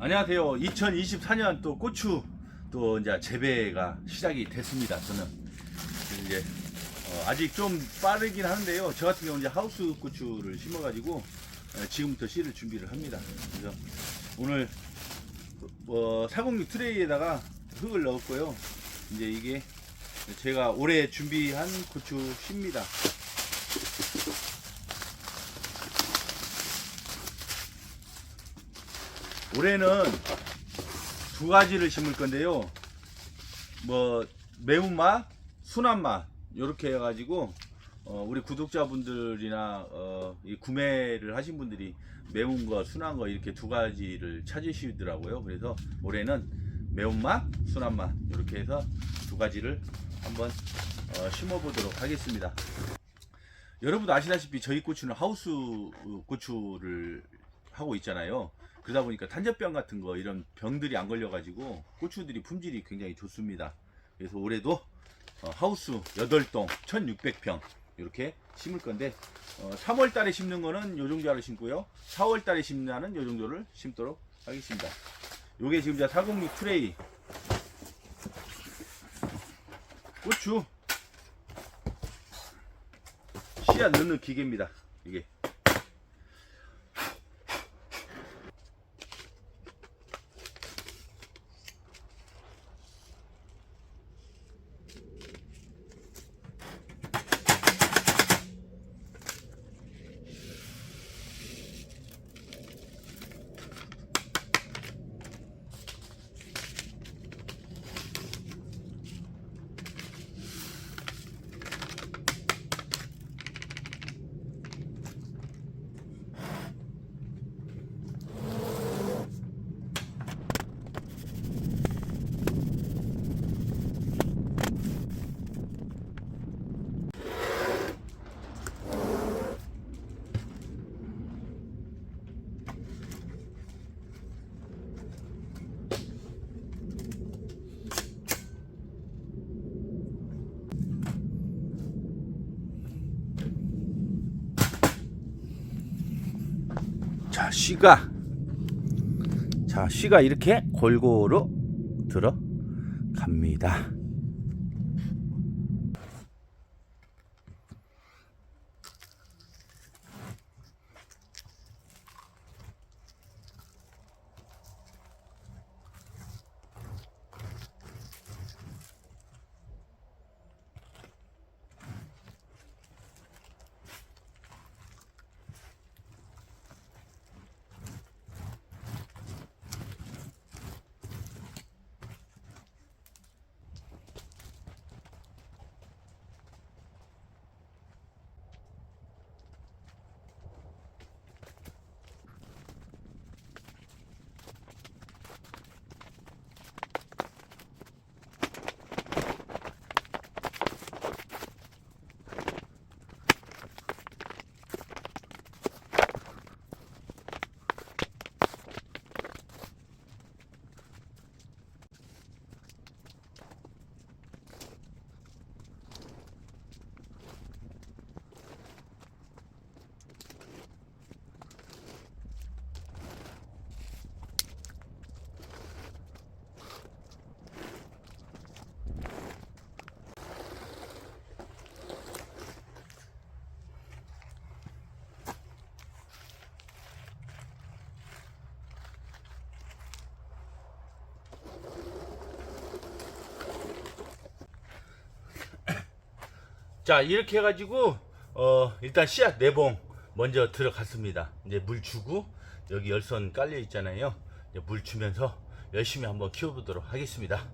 안녕하세요. 2024년 또 고추 또 이제 재배가 시작이 됐습니다. 저는 이제 어, 아직 좀 빠르긴 하는데요. 저 같은 경우는 이제 하우스 고추를 심어가지고 어, 지금부터 씨를 준비를 합니다. 그래서 오늘 어, 406 트레이에다가 흙을 넣었고요. 이제 이게 제가 올해 준비한 고추 씨입니다. 올해는 두 가지를 심을 건데요. 뭐 매운맛, 순한맛 이렇게 해가지고 어, 우리 구독자분들이나 어, 이 구매를 하신 분들이 매운 거, 순한 거 이렇게 두 가지를 찾으시더라고요. 그래서 올해는 매운맛, 순한맛 이렇게 해서 두 가지를 한번 어, 심어보도록 하겠습니다. 여러분도 아시다시피 저희 고추는 하우스 고추를 하고 있잖아요. 그러다 보니까 탄저병 같은 거 이런 병들이 안 걸려가지고 고추들이 품질이 굉장히 좋습니다. 그래서 올해도 어, 하우스 8동 1600평 이렇게 심을 건데 어, 3월 달에 심는 거는 요 정도를 심고요. 4월 달에 심는 요 정도를 심도록 하겠습니다. 요게 지금 이제 406 트레이 고추 씨앗 넣는 기계입니다. 이게 자, 씨가 자, 씨가 이렇게 골고루 들어 갑니다. 자, 이렇게 해 가지고 어, 일단 씨앗 네봉 먼저 들어갔습니다. 이제 물 주고 여기 열선 깔려 있잖아요. 이제 물 주면서 열심히 한번 키워보도록 하겠습니다.